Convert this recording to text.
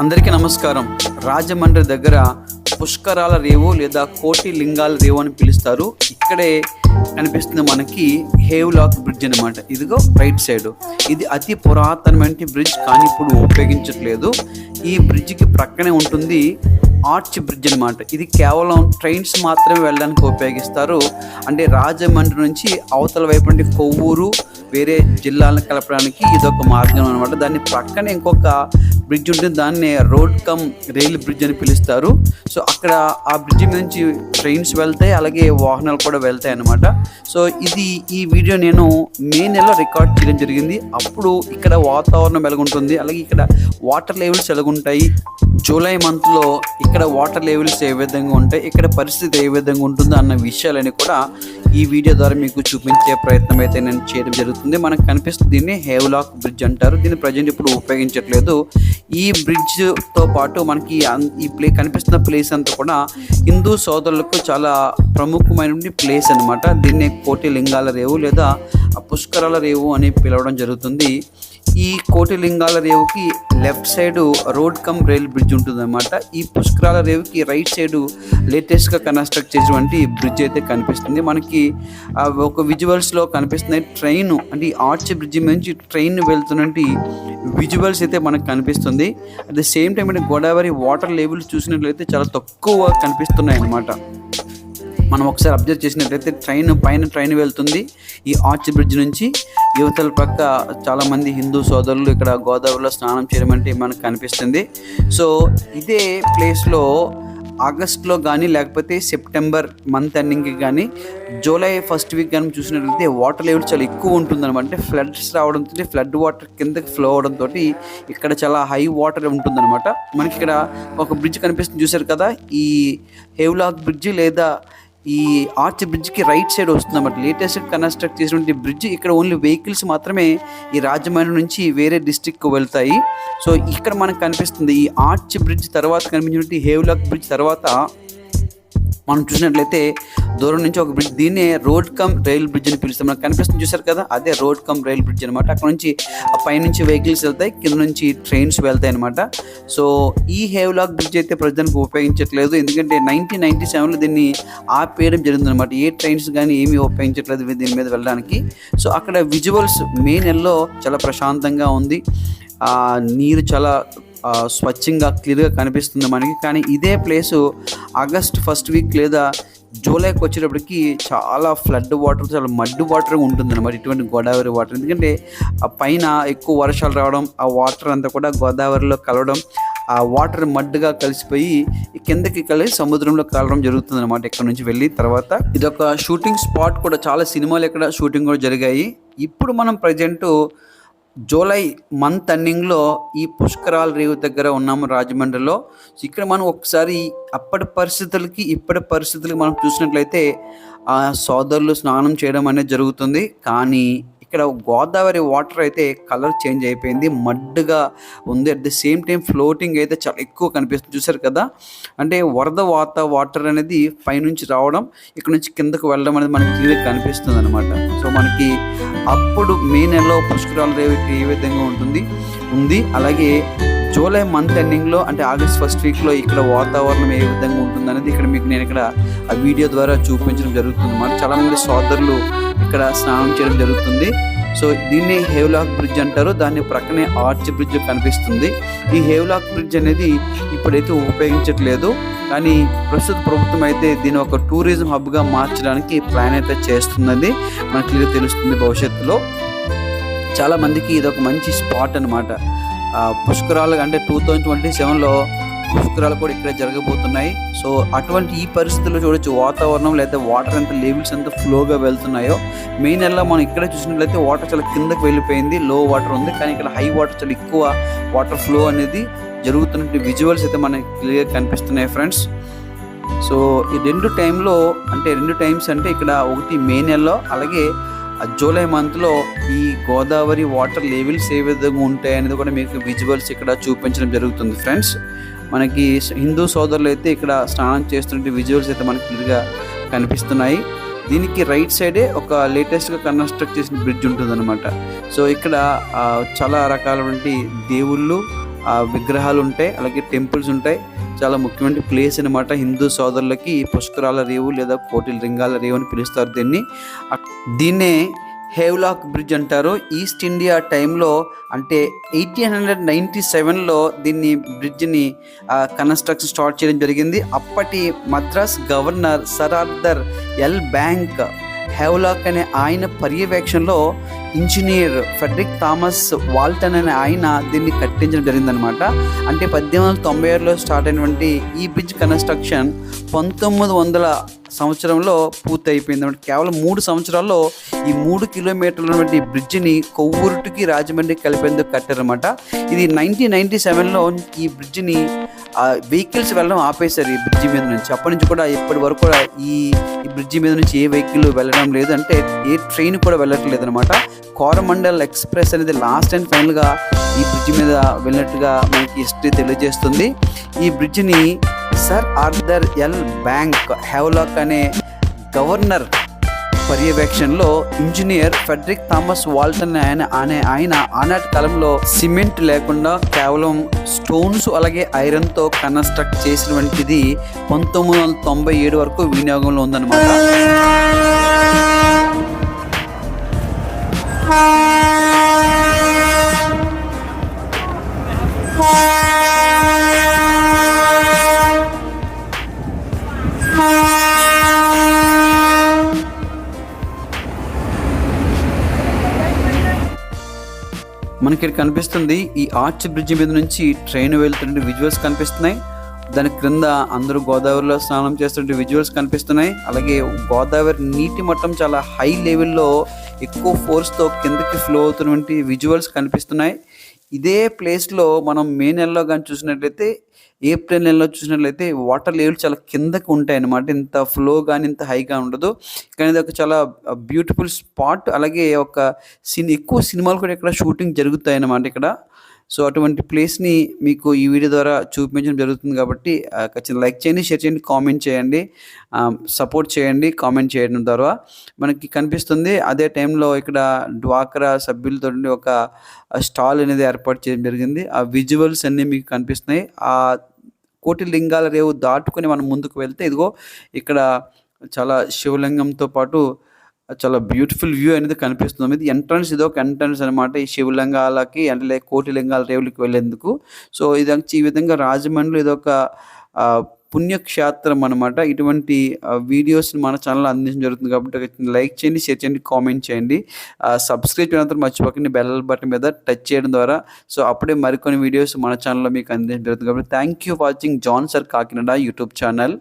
అందరికీ నమస్కారం. రాజమండ్రి దగ్గర పుష్కరాల రేవు లేదా కోటి లింగాల రేవు అని పిలుస్తారు. ఇక్కడే కనిపిస్తుంది మనకి హేవ్లాక్ బ్రిడ్జ్ అనమాట ఇదిగో రైట్ సైడ్. ఇది అతి పురాతనమైన బ్రిడ్జ్ కానీ ఇప్పుడు ఉపయోగించట్లేదు. ఈ బ్రిడ్జికి ప్రక్కనే ఉంటుంది ఆర్చ్ బ్రిడ్జ్ అనమాట ఇది కేవలం ట్రైన్స్ మాత్రమే వెళ్ళడానికి ఉపయోగిస్తారు. అంటే రాజమండ్రి నుంచి అవతల వైపు నుండి కొవ్వూరు వేరే జిల్లాలను కలపడానికి ఇది ఒక మార్గం అనమాట దాని ప్రక్కనే ఇంకొక బ్రిడ్జ్ ఉంటుంది. దాన్ని రోడ్ కమ్ రైల్ బ్రిడ్జ్ అని పిలుస్తారు. సో అక్కడ ఆ బ్రిడ్జ్ నుంచి ట్రైన్స్ వెళ్తాయి. అలాగే వాహనాలు కూడా వెళ్తాయి అనమాట సో ఇది ఈ వీడియో నేను మే నెలలో రికార్డ్ చేయడం జరిగింది. అప్పుడు ఇక్కడ వాతావరణం ఎలాగుంటుంది. అలాగే ఇక్కడ వాటర్ లెవెల్స్ ఎలాగుంటాయి. జూలై మంత్లో ఇక్కడ వాటర్ లెవెల్స్ ఏ విధంగా ఉంటాయి. ఇక్కడ పరిస్థితి ఏ విధంగా ఉంటుందో అన్న విషయాలని కూడా ఈ వీడియో ద్వారా మీకు చూపించే ప్రయత్నం అయితే నేను చేయడం జరుగుతుంది. మనకు కనిపిస్తుంది దీన్ని హేవ్లాక్ బ్రిడ్జ్ అంటారు. దీన్ని ప్రజెంట్ ఇప్పుడు ఉపయోగించట్లేదు. ఈ బ్రిడ్జ్తో పాటు మనకి అన్- ఈ ప్లే కనిపిస్తున్న ప్లేస్ అంతా కూడా హిందూ సోదరులకు చాలా ప్రముఖమైన ప్లేస్ అనమాట దీన్ని కోటి లింగాల రేవు లేదా పుష్కరాల రేవు అని పిలవడం జరుగుతుంది. ఈ Koti Lingala రేవుకి left side road cum rail bridge ఉంటుంది అనమాట ఈ పుష్కరాల రేవుకి రైట్ సైడ్ లేటెస్ట్గా కన్స్ట్రక్ట్ చేసినటువంటి బ్రిడ్జ్ అయితే కనిపిస్తుంది. మనకి ఒక విజువల్స్లో కనిపిస్తున్నాయి ట్రైన్ అంటే ఈ ఆర్చ్ బ్రిడ్జ్ నుంచి ట్రైన్ వెళ్తున్నటువంటి విజువల్స్ అయితే మనకు కనిపిస్తుంది. అట్ ద సేమ్ టైం అంటే గోదావరి వాటర్ లెవెల్స్ చూసినట్లయితే చాలా తక్కువ కనిపిస్తున్నాయి అన్నమాట మనం ఒకసారి అబ్జర్వ్ చేసినట్లయితే ట్రైన్ పైన ట్రైన్ వెళ్తుంది. ఈ ఆర్చ్ బ్రిడ్జ్ నుంచి యువతల పక్క చాలామంది హిందూ సోదరులు ఇక్కడ గోదావరిలో స్నానం చేయడం అంటే మనకు కనిపిస్తుంది. సో ఇదే ప్లేస్లో ఆగస్ట్లో కానీ లేకపోతే సెప్టెంబర్ మంత్ ఎండింగ్కి కానీ జూలై ఫస్ట్ వీక్ కానీ చూసినట్లయితే వాటర్ లెవెల్ చాలా ఎక్కువ ఉంటుందన్నమాట. అంటే ఫ్లడ్స్ రావడంతో ఫ్లడ్ వాటర్ కిందకి ఫ్లో అవడంతో ఇక్కడ చాలా హై వాటర్ ఉంటుందన్నమాట. మనకి ఇక్కడ ఒక బ్రిడ్జ్ కనిపిస్తుంది చూసారు కదా? ఈ హేవ్లాక్ బ్రిడ్జ్ లేదా ఈ ఆర్చ్ బ్రిడ్జ్కి రైట్ సైడ్ వస్తుందన్నమాట. లేటెస్ట్ కన్స్ట్రక్ట్ చేసినటువంటి బ్రిడ్జ్ ఇక్కడ ఓన్లీ వెహికల్స్ మాత్రమే ఈ రాజమండ్రి నుంచి వేరే డిస్టిక్కు వెళ్తాయి. సో ఇక్కడ మనకు కనిపిస్తుంది ఈ ఆర్చ్ బ్రిడ్జ్ తర్వాత కనిపించినటువంటి హేవ్లాక్ బ్రిడ్జ్ తర్వాత మనం చూసినట్లయితే దూరం నుంచి ఒక బ్రిడ్జ్ దీన్నే రోడ్ కమ్ రైల్ బ్రిడ్జ్ అని పిలుస్తాం. మనకు కనిపిస్తుంది చూసారు కదా? అదే రోడ్ కమ్ రైల్ బ్రిడ్జ్ అనమాట అక్కడ నుంచి ఆ పైనుంచి వెహికల్స్ వెళ్తాయి కింద నుంచి ట్రైన్స్ వెళ్తాయి అనమాట సో ఈ హేవ్లాక్ బ్రిడ్జ్ అయితే ప్రజానికి ఉపయోగించట్లేదు. ఎందుకంటే నైన్టీన్ నైన్టీ సెవెన్లో దీన్ని ఆపేయడం జరిగింది అనమాట ఏ ట్రైన్స్ కానీ ఏమీ ఉపయోగించట్లేదు దీని మీద వెళ్ళడానికి. సో అక్కడ విజువల్స్ మే నెలలో చాలా ప్రశాంతంగా ఉంది. నీరు చాలా స్వచ్ఛంగా క్లియర్గా కనిపిస్తుంది మనకి. కానీ ఇదే ప్లేసు ఆగస్ట్ ఫస్ట్ వీక్ లేదా జూలైకి వచ్చేటప్పటికి చాలా ఫ్లడ్ వాటర్ చాలా మడ్డు వాటర్ ఉంటుంది అనమాట ఇటువంటి గోదావరి వాటర్. ఎందుకంటే ఆ పైన ఎక్కువ వర్షాలు రావడం ఆ వాటర్ అంతా కూడా గోదావరిలో కలవడం ఆ వాటర్ మడ్డుగా కలిసిపోయి కిందకి కలిసి సముద్రంలో కలవడం జరుగుతుంది అనమాట ఇక్కడ నుంచి వెళ్ళి. తర్వాత ఇదొక షూటింగ్ స్పాట్ కూడా చాలా సినిమాలు ఇక్కడ షూటింగ్ కూడా జరిగాయి. ఇప్పుడు మనం ప్రజెంట్ జూలై మంత్ ఎండింగ్లో ఈ పుష్కరాల రేవు దగ్గర ఉన్నాము రాజమండ్రిలో. ఇక్కడ మనం ఒకసారి అప్పటి పరిస్థితులకి ఇప్పటి పరిస్థితులకి మనం చూసినట్లయితే ఆ సోదరులు స్నానం చేయడం అనేది జరుగుతుంది. కానీ ఇక్కడ గోదావరి వాటర్ అయితే కలర్ చేంజ్ అయిపోయింది. మడ్డుగా ఉంది. At the same time floating అయితే చాలా ఎక్కువ కనిపిస్తుంది. చూసారు కదా? అంటే వరద వాత వాటర్ అనేది పైనుంచి రావడం ఇక్కడ నుంచి కిందకు వెళ్ళడం అనేది మనకి క్లియర్ కనిపిస్తుంది అనమాట సో మనకి అప్పుడు మే నెలలో పుష్కరాలు ఏ విధంగా ఉంటుంది? ఉంది. అలాగే జూలై మంత్ ఎండింగ్లో అంటే ఆగస్ట్ ఫస్ట్ వీక్లో ఇక్కడ వాతావరణం ఏ విధంగా ఉంటుందనేది ఇక్కడ మీకు నేను ఇక్కడ ఆ వీడియో ద్వారా చూపించడం జరుగుతుంది. అన్నమాట చాలామంది సోదరులు ఇక్కడ స్నానం చేయడం జరుగుతుంది. సో దీన్ని హేవ్లాక్ బ్రిడ్జ్ అంటారు. దాని ప్రక్కనే ఆర్చ్ బ్రిడ్జ్ కనిపిస్తుంది. ఈ హేవ్లాక్ బ్రిడ్జ్ అనేది ఇప్పుడైతే ఉపయోగించట్లేదు. కానీ ప్రస్తుత ప్రభుత్వం అయితే దీన్ని ఒక టూరిజం హబ్గా మార్చడానికి ప్లాన్ అయితే చేస్తున్నది. మనకు తెలుస్తుంది భవిష్యత్తులో. చాలామందికి ఇది ఒక మంచి స్పాట్ అనమాట పుష్కరాలు అంటే టూ థౌజండ్ ట్వంటీ సెవెన్లో పుష్కరాలు కూడా ఇక్కడ జరగబోతున్నాయి. సో అటువంటి ఈ పరిస్థితుల్లో చూడొచ్చు వాతావరణం లేదా వాటర్ ఎంత లెవెల్స్ ఎంత ఫ్లోగా వెళ్తున్నాయో. మెయిన్ నెలలో మనం ఇక్కడ చూసినట్లయితే వాటర్ చాలా కిందకి వెళ్ళిపోయింది లో వాటర్ ఉంది. కానీ ఇక్కడ హై వాటర్ చాలా ఎక్కువ వాటర్ ఫ్లో అనేది జరుగుతున్న విజువల్స్ అయితే మనకి క్లియర్ కనిపిస్తున్నాయి ఫ్రెండ్స్ సో ఈ రెండు టైంలో అంటే రెండు టైమ్స్ అంటే ఇక్కడ ఒకటి మే నెలలో అలాగే జూలై మంత్లో ఈ గోదావరి వాటర్ లెవెల్స్ ఏ విధంగా ఉంటాయి అనేది కూడా మీకు విజువల్స్ ఇక్కడ చూపించడం జరుగుతుంది ఫ్రెండ్స్. మనకి హిందూ సోదరులు అయితే ఇక్కడ స్నానం చేస్తున్న విజువల్స్ అయితే మనకి క్లియర్గా కనిపిస్తున్నాయి. దీనికి రైట్ సైడే ఒక లేటెస్ట్గా కన్స్ట్రక్ట్ చేసిన బ్రిడ్జ్ ఉంటుందన్నమాట. సో ఇక్కడ ఆ, చాలా రకాలటువంటి దేవుళ్ళు ఆ, విగ్రహాలు ఉంటాయి అలాగే టెంపుల్స్ ఉంటాయి. చాలా ముఖ్యమైన ప్లేస్ అనమాట హిందూ సోదరులకి పుష్కరాల రేవు లేదా కోటిల రింగాల రేవు అని పిలుస్తారు దీన్ని. దీన్నే హేవ్లాక్ బ్రిడ్జ్ అంటారు. ఈస్ట్ ఇండియా టైంలో అంటే ఎయిటీన్ హండ్రెడ్ నైంటీ సెవెన్లో దీన్ని బ్రిడ్జ్ని కన్స్ట్రక్షన్ స్టార్ట్ చేయడం జరిగింది. అప్పటి Madras governor sir Arthur Elibank Havelock అనే ఆయన పర్యవేక్షణలో ఇంజనీర్ ఫెడ్రిక్ థామస్ వాల్టన్ అనే ఆయన దీన్ని కట్టించడం జరిగిందనమాట అంటే పద్దెనిమిది వందల తొంభై ఆరులో స్టార్ట్ అయినటువంటి ఈ బ్రిడ్జ్ కన్స్ట్రక్షన్ పంతొమ్మిది వందల సంవత్సరంలో పూర్తి అయిపోయింది కేవలం మూడు సంవత్సరాల్లో ఈ మూడు కిలోమీటర్ల ఉన్నటువంటి బ్రిడ్జిని కొవ్వూరుటికి రాజమండ్రి కలిపేందుకు కట్టారనమాట ఇది నైన్టీన్ నైన్టీ సెవెన్లో ఈ బ్రిడ్జిని వెహికల్స్ వెళ్ళడం ఆపేశారు ఈ బ్రిడ్జి మీద నుంచి. అప్పటి నుంచి కూడా ఇప్పటి వరకు కూడా ఈ ఈ బ్రిడ్జి మీద నుంచి ఏ వెహికల్ వెళ్ళడం లేదు. అంటే ఏ ట్రైన్ కూడా వెళ్ళట్లేదు అనమాట కోరమండల్ ఎక్స్ప్రెస్ అనేది లాస్ట్ అండ్ ఫైనల్గా ఈ బ్రిడ్జి మీద వెళ్ళినట్టుగా మనకి హిస్టరీ తెలియజేస్తుంది. ఈ బ్రిడ్జిని sir Arthur Elibank Havelock అనే గవర్నర్ పర్యవేక్షణలో ఇంజనీర్ ఫెడ్రిక్ థామస్ వాల్టన్ ఆయన అనే ఆయన ఆనాటి కాలంలో సిమెంట్ లేకుండా కేవలం స్టోన్స్ అలాగే ఐరన్తో కన్స్ట్రక్ట్ చేసినటువంటిది పంతొమ్మిది వందల తొంభై ఏడు వరకు వినియోగంలో ఉందన్నమాట. మనకి ఇక్కడ కనిపిస్తుంది ఈ ఆర్చ్ బ్రిడ్జ్ మీద నుంచి ట్రైన్ వెళ్తున్న విజువల్స్ కనిపిస్తున్నాయి. దాని క్రింద అందరూ గోదావరిలో స్నానం చేస్తుంటే విజువల్స్ కనిపిస్తున్నాయి. అలాగే గోదావరి నీటి మట్టం చాలా హై లెవెల్లో ఎక్కువ ఫోర్స్తో కిందకి ఫ్లో అవుతున్నటువంటి విజువల్స్ కనిపిస్తున్నాయి. ఇదే ప్లేస్లో మనం మే నెలలో కానీ చూసినట్లయితే ఏప్రిల్ నెలలో చూసినట్లయితే వాటర్ లెవెల్ చాలా కిందకి ఉంటాయి అన్నమాట ఇంత ఫ్లో కానీ ఇంత హైగా ఉండదు. కానీ ఇది ఒక చాలా బ్యూటిఫుల్ స్పాట్. అలాగే ఒక సిన్ ఎక్కువ సినిమాలు కూడా ఇక్కడ షూటింగ్ జరుగుతాయి అన్నమాట ఇక్కడ. సో అటువంటి ప్లేస్ని మీకు ఈ వీడియో ద్వారా చూపించడం జరుగుతుంది కాబట్టి ఖచ్చితంగా లైక్ చేయండి షేర్ చేయండి కామెంట్ చేయండి సపోర్ట్ చేయండి కామెంట్ చేయడం ద్వారా మనకి కనిపిస్తుంది. అదే టైంలో ఇక్కడ డ్వాక్రా సభ్యులతో ఒక స్టాల్ అనేది ఏర్పాటు చేయడం జరిగింది. ఆ విజువల్స్ అన్నీ మీకు కనిపిస్తున్నాయి. ఆ కోటి లింగాల రేవు దాటుకొని మనం ముందుకు వెళ్తే ఇదిగో ఇక్కడ చాలా శివలింగంతో పాటు చాలా బ్యూటిఫుల్ వ్యూ అనేది కనిపిస్తుంది. ఇది ఎంట్రన్స్ ఇది ఒక ఎంట్రన్స్ అనమాట ఈ శివలింగాలకి అంటే లైక్ కోటి లింగాల రేవులకి వెళ్ళేందుకు. సో ఇది ఈ విధంగా రాజమండ్రి ఇది ఒక పుణ్యక్షేత్రం అనమాట ఇటువంటి వీడియోస్ని మన ఛానల్ అందించడం జరుగుతుంది కాబట్టి లైక్ చేయండి షేర్ చేయండి కామెంట్ చేయండి. సబ్స్క్రైబ్ చేయడం మర్చిపోకండి. బెల్ బటన్ మీద టచ్ చేయడం ద్వారా. సో అప్పుడే మరికొన్ని వీడియోస్ మన ఛానల్లో మీకు అందించడం జరుగుతుంది కాబట్టి thank you watching John sir Kakinada YouTube channel